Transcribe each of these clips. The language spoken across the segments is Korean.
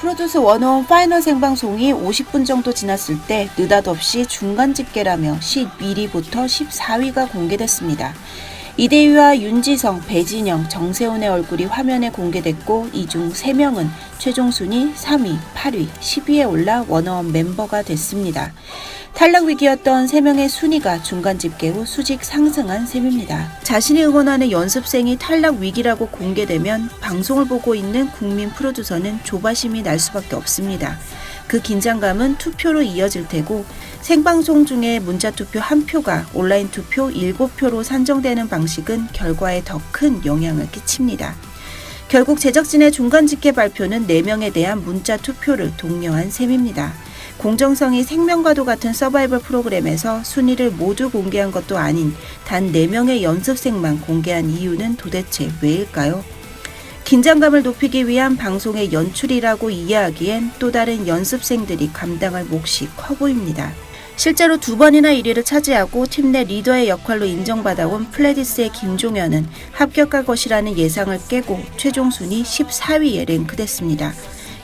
프로듀스 101 파이널 생방송이 50분 정도 지났을 때 느닷없이 중간 집계라며 11위부터 14위가 공개됐습니다. 이대휘와 윤지성, 배진영, 정세훈의 얼굴이 화면에 공개됐고 이 중 3명은 최종 순위 3위, 8위, 10위에 올라 원어원 멤버가 됐습니다. 탈락 위기였던 3명의 순위가 중간 집계 후 수직 상승한 셈입니다. 자신이 응원하는 연습생이 탈락 위기라고 공개되면 방송을 보고 있는 국민 프로듀서는 조바심이 날 수밖에 없습니다. 그 긴장감은 투표로 이어질 테고 생방송 중에 문자 투표 한 표가 온라인 투표 7표로 산정되는 방식은 결과에 더 큰 영향을 끼칩니다. 결국 제작진의 중간 집계 발표는 4명에 대한 문자 투표를 독려한 셈입니다. 공정성이 생명과도 같은 서바이벌 프로그램에서 순위를 모두 공개한 것도 아닌 단 4명의 연습생만 공개한 이유는 도대체 왜일까요? 긴장감을 높이기 위한 방송의 연출이라고 이해하기엔 또 다른 연습생들이 감당할 몫이 커 보입니다. 실제로 두 번이나 1위를 차지하고 팀 내 리더의 역할로 인정받아온 플레디스의 김종현은 합격할 것이라는 예상을 깨고 최종 순위 14위에 랭크됐습니다.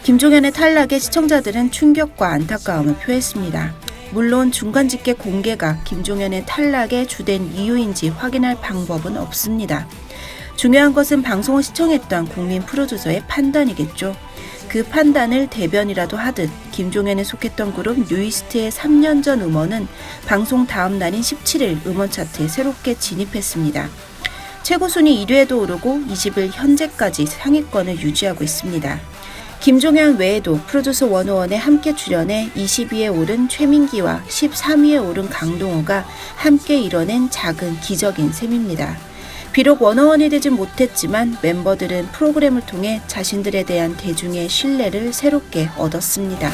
김종현의 탈락에 시청자들은 충격과 안타까움을 표했습니다. 물론 중간 집계 공개가 김종현의 탈락의 주된 이유인지 확인할 방법은 없습니다. 중요한 것은 방송을 시청했던 국민 프로듀서의 판단이겠죠. 그 판단을 대변이라도 하듯 김종현에 속했던 그룹 뉴이스트의 3년 전 음원은 방송 다음 날인 17일 음원 차트에 새롭게 진입했습니다. 최고 순위 1위에도 오르고 20일 현재까지 상위권을 유지하고 있습니다. 김종현 외에도 프로듀서 101에 함께 출연해 20위에 오른 최민기와 13위에 오른 강동호가 함께 이뤄낸 작은 기적인 셈입니다. 비록 원어원이 되진 못했지만 멤버들은 프로그램을 통해 자신들에 대한 대중의 신뢰를 새롭게 얻었습니다.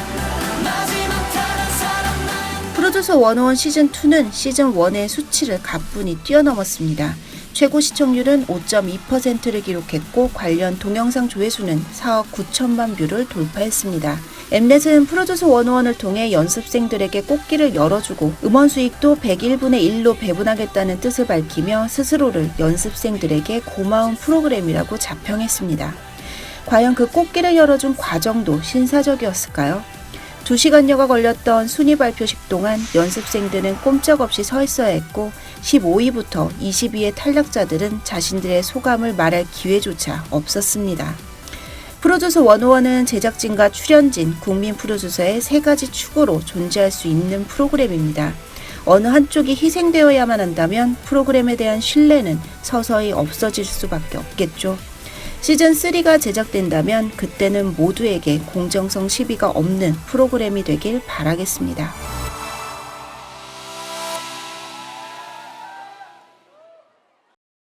프로듀서 101 시즌2는 시즌1의 수치를 가뿐히 뛰어넘었습니다. 최고 시청률은 5.2%를 기록했고 관련 동영상 조회수는 4억 9천만 뷰를 돌파했습니다. 엠넷은 프로듀스 101을 통해 연습생들에게 꽃길을 열어주고 음원 수익도 101분의 1로 배분하겠다는 뜻을 밝히며 스스로를 연습생들에게 고마운 프로그램이라고 자평했습니다. 과연 그 꽃길을 열어준 과정도 신사적이었을까요? 2시간여가 걸렸던 순위 발표식 동안 연습생들은 꼼짝없이 서 있어야 했고 15위부터 20위의 탈락자들은 자신들의 소감을 말할 기회조차 없었습니다. 프로듀서 101은 제작진과 출연진, 국민 프로듀서의 세 가지 축으로 존재할 수 있는 프로그램입니다. 어느 한쪽이 희생되어야만 한다면 프로그램에 대한 신뢰는 서서히 없어질 수밖에 없겠죠. 시즌3가 제작된다면 그때는 모두에게 공정성 시비가 없는 프로그램이 되길 바라겠습니다.